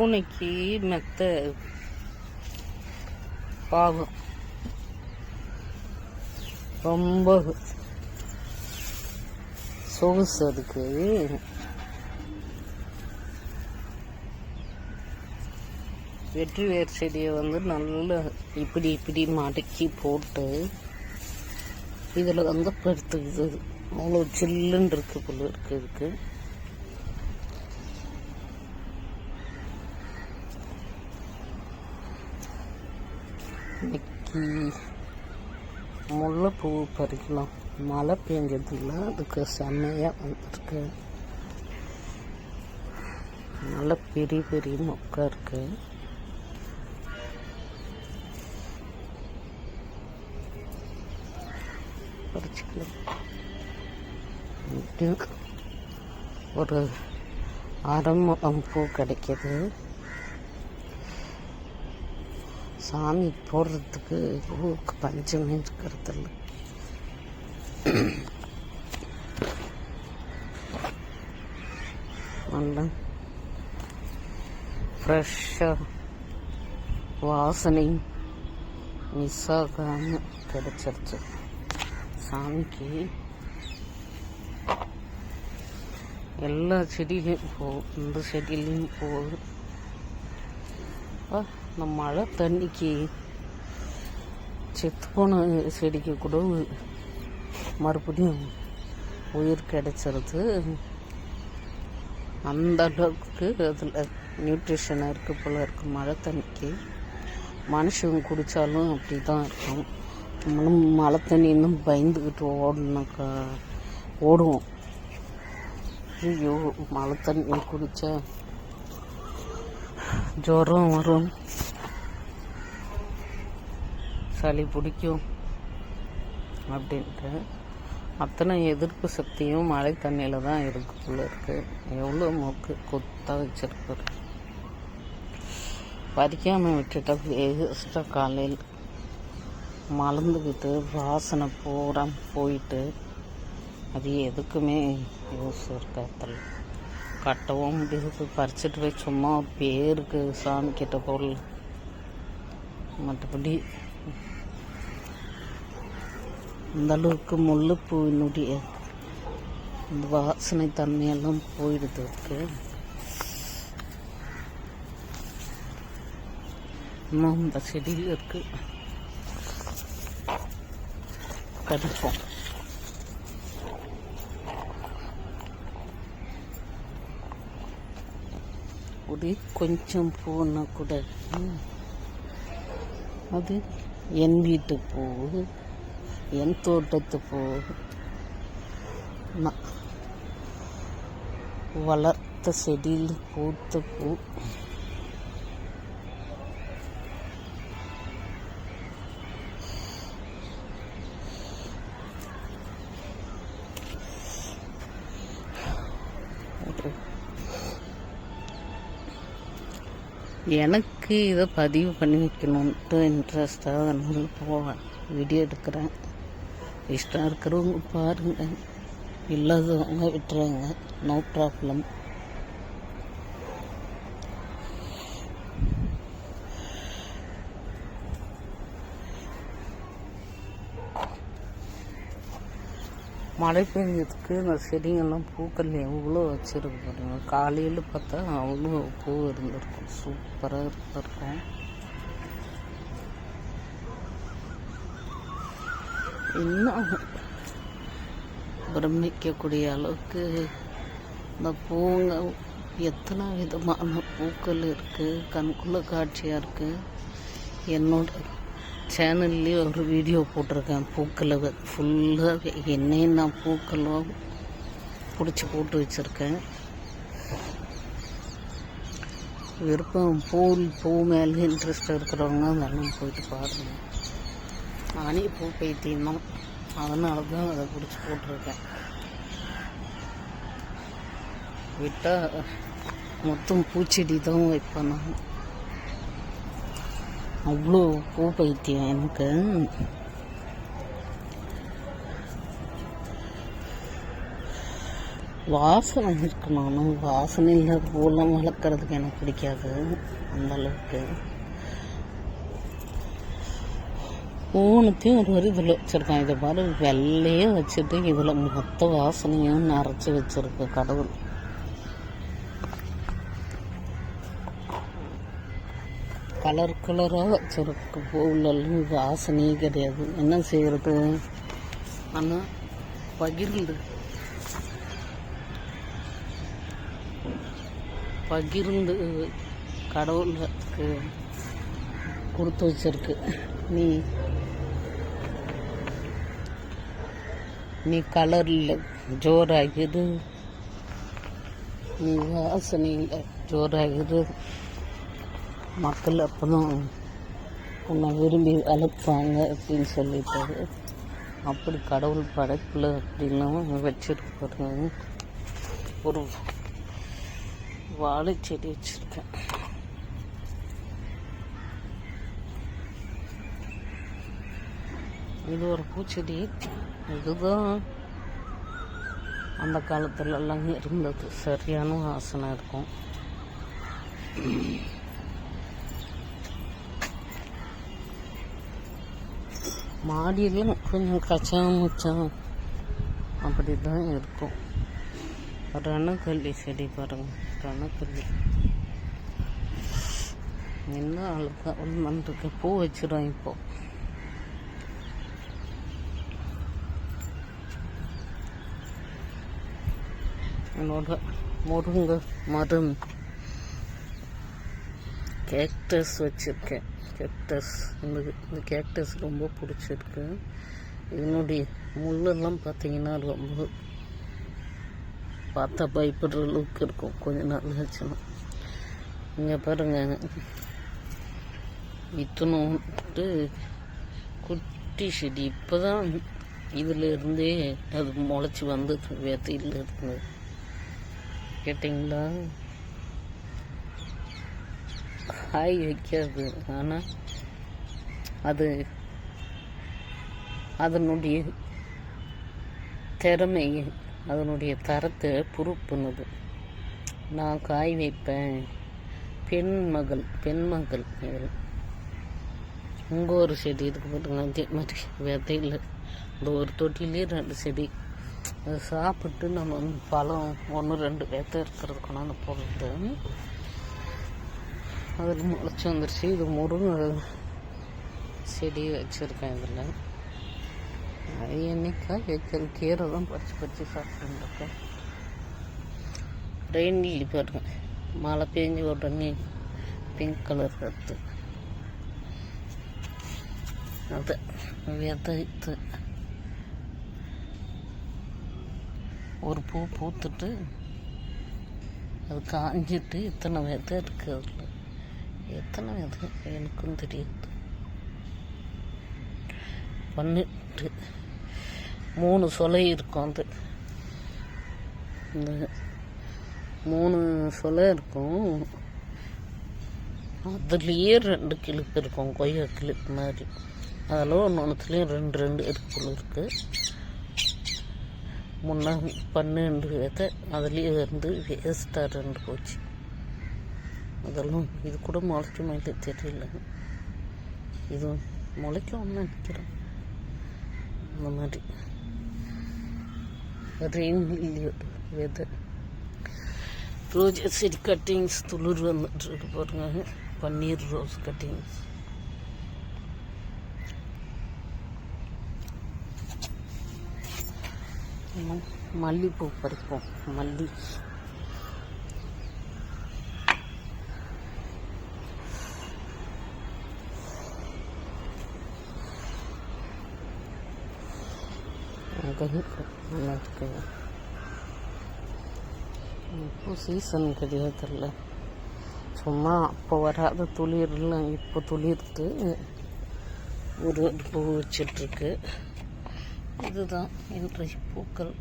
பூனைக்கு மெத்த பாவம் ரொம்ப சொகுசு அதுக்கு. வெற்றி வேர் செடியை வந்து நல்லா இப்படி இப்படி மடக்கி போட்டு இதில் வந்து படுத்துக்குது அவ்வளோ சில்லுன்னு இருக்கு போல இருக்கு. இன்னைக்கு முல்லைப்பூ பறிக்கலாம். மழை பெஞ்சதில்ல அதுக்கு செம்மையாக வந்திருக்கு. நல்ல பெரிய பெரிய மொக்கை இருக்கு. பறிச்சுக்கலாம். ஒரு அரைமுகம் பூ கிடைக்கிது. சாமி போடுறதுக்கு பூவுக்கு பஞ்சமே இருக்கிறதில்ல. நல்லா ஃப்ரெஷ்ஷாக வாசனை மிஸ் ஆகாமல் கிடச்சிருச்சு. சாமிக்கு எல்லா செடியிலையும் போகும் இந்த செடியிலையும் போகுது. இந்த மழை தண்ணிக்கு செத்து போன செடிக்கு கூட மறுபடியும் உயிர் கிடைச்சிருது. அந்த அளவுக்கு அதில் நியூட்ரிஷன் இருக்கு போல் இருக்கு. மழை தண்ணிக்கு மனுஷங்க குடித்தாலும் அப்படி தான் இருக்கும். நம்மளும் மழை தண்ணி இன்னும் பயந்துக்கிட்டு ஓடணுக்கா ஓடுவோம். ஐயோ மழை தண்ணி குடித்தா ஜுரம் வரும். சளி பிடிக்கும் அப்படின்ட்டு. அத்தனை எதிர்ப்பு சக்தியும் மழை தண்ணியில் தான் இருக்குள்ள இருக்கு. எவ்வளோ மூக்கு கொத்தாக வச்சிருக்கு பறிக்காமல் விட்டுட்டா வேஸ்ட்டாக காலையில். மலர்ந்துக்கிட்டு வாசனை பூரா போயிட்டு அது எதுக்குமே யூஸ் இருக்காதில்ல கட்டவும் முடியாது. பறிச்சுட்டு போய் சும்மா பேருக்கு சாமி கிட்ட பொருள் மற்றபடி அந்த அளவுக்கு முல்லைப்பூவினுடைய இந்த வாசனை தன்மையெல்லாம் போயிடுது இருக்கு இன்னும் இந்த செடியில் இருக்குது கடிப்போம். ஒரே கொஞ்சம் பூன்னா கூட. அது என் வீட்டு பூ என் தோட்டத்து பூ நான் வளர்த்த செடியில் பூத்த பூ ஒரு எனக்கு இதை பதிவு பண்ணி வைக்கணுன்ட்டு இன்ட்ரெஸ்டாக அதனால போவேன். வீடியோ எடுக்கிறேன். இஷ்டம் இருக்கிறவங்க பாருங்கள் இல்லாதவங்க விட்டுறாங்க. நோ ப்ராப்ளம் மழை பெஞ்சதுக்கு இந்த செடிங்கள்லாம் பூக்கள் எவ்வளோ வச்சிருக்கு பாருங்க. காலையில் பார்த்தா அவ்வளோ பூ இருந்திருக்கும். சூப்பராக இருந்திருக்கும். இன்னும் பிரமிக்கக்கூடிய அளவுக்கு இந்த பூங்க எத்தனை விதமான பூக்கள் இருக்குது கண்குள்ள காட்சியாக இருக்குது என்னோட சேனல்லேயே ஒரு வீடியோ போட்டிருக்கேன் பூக்களை ஃபுல்லாக என்னென்ன பூக்களோ பிடிச்சி போட்டு வச்சுருக்கேன். விருப்பம் பூ பூ மேலே இன்ட்ரெஸ்ட் இருக்கிறவங்க அதெல்லாம் போயிட்டு பாருங்கள் நானே பூ பைத்தியம் தான் அதனால தான் அதை பிடிச்சி போட்டிருக்கேன். விட்டால் மொத்தம் பூச்செடி தான் வைப்பேன் நான். அவ்வளோ பூ பைத்தியம் எனக்கு. வாசனை இருக்கணும் ஆனால் வாசனை பூவெல்லாம் வளர்க்குறதுக்கு எனக்கு பிடிக்காது அந்த அளவுக்கு. மூணுத்தையும் ஒரு ஒரு இதில் வச்சுருக்கான். இதை பாரு வெள்ளையே வச்சுட்டு இதில் மொத்த வாசனையும் நிறச்சி வச்சுருக்கு கடவுள். கலர் கலராக வச்சிருக்கு. பூவுலெல்லாம் வாசனையே கிடையாது. என்ன செய்கிறது ஆனால் பகிர்ந்து. பகிர்ந்து கடவுளுக்கு கொடுத்து வச்சிருக்கு. நீ நீ கலரில் ஜோராகிது நீ வாசனையில் ஜோராகிது மக்கள் அப்போ தான் உன்னை விரும்பி வளர்ப்பாங்க அப்படின்னு சொல்லிட்டாரு. அப்படி கடவுள் படைப்பில் அப்படின்னு வச்சிருக்கு ஒரு வாழை செடி வச்சுருக்கேன். இது ஒரு பூச்செடி. இதுதான் அந்த காலத்துலலாம் இருந்தது. சரியான வாசனை இருக்கும். மாடியிலும் கொஞ்சம் கச்சா முச்சம் அப்படி தான் இருக்கும். ரணக்கல்லி செடி பாருங்க ரணக்கல்லி. என்ன அழகா வந்துருக்கு. பூ வச்சிடும் இப்போ. என்னோட முருங்கை மரம். கேக்டஸ் வச்சுருக்கேன். கேக்டஸ் இந்த இந்த கேக்டஸ் ரொம்ப பிடிச்சிருக்கு. இதனுடைய முள்ளெல்லாம் பார்த்தீங்கன்னா ரொம்ப பார்த்தா பயப்படுற அளவுக்கு இருக்கும். கொஞ்ச நாள் ஆச்சுன்னா இங்கே பாருங்க. இத்தனோட்டு குட்டி செடி. இப்போ தான் இதிலிருந்தே அது முளைச்சி வந்தது. வேத்தையில் இருந்தது. கேட்டிங்களா? காய் வைக்காது ஆனால் அது அதனுடைய திறமை அதனுடைய தரத்தை பொறுப்புனது. நான் காய் வைப்பேன். பெண் மகள் பெண் மகள். இங்கே ஒரு செடி இருக்கு பாருங்க அதே மாதிரி விதையில். இந்த ஒரு தொட்டிலே ரெண்டு செடி. அதை சாப்பிட்டு நம்ம வந்து பழம் ஒன்று ரெண்டு விதை இருக்கிறது கொண்டாந்து போடுறது. அதில் முளைச்சி வந்துருச்சு. இது முருங்கை செடி வச்சுருக்கேன் இதில். என்னைக்கா வைக்கிற கீரை தான் பறித்து பறித்து சாப்பிட்டுருக்கேன். ரெயின் லீலி பாருங்க. மழை பெஞ்சு உடனே பிங்க் கலர் கற்று அது விதைத்து. ஒரு பூ பூத்துட்டு அது காஞ்சிட்டு இத்தனை விதை இருக்குது அதில். எத்தனை இது? எனக்கும் தெரியுது. பன்னெண்டு மூணு சொலை இருக்கும் அது. இந்த மூணு சொலை இருக்கும். அதுலேயே ரெண்டு கிளிப்பு இருக்கும் கொய்யா கிளிப்பு மாதிரி. அதில் ஒன்று ஒன்றுத்துலேயும் ரெண்டு ரெண்டு இருக்குள்ள இருக்குது முன்னா பன்னெண்டு விதை அதுலேயே வந்து வேஸ்ட்டாக ரெண்டு போச்சு. அதெல்லாம் இது கூட முளைக்குமா இல்லை தெரியல. இது முளைக்கும்னு நினைக்கிறேன். அந்த மாதிரி. ரெயின் விதை ரோஜா செடி கட்டிங்ஸ் துளிர் வந்துட்டு பாருங்க. பன்னீர் ரோஸ் கட்டிங்ஸ் மல்லிப்பூ பறிப்போம். மல்லி. அங்கே நல்லா இருக்குங்க இப்போ சீசன் கிடையாதுல்ல சும்மா அப்போ வராத துளிர்லாம் இப்போ துளிர்த்து ஒரு பூ வச்சிட்ருக்கு. இதுதான் இன்றைய பூக்கள்.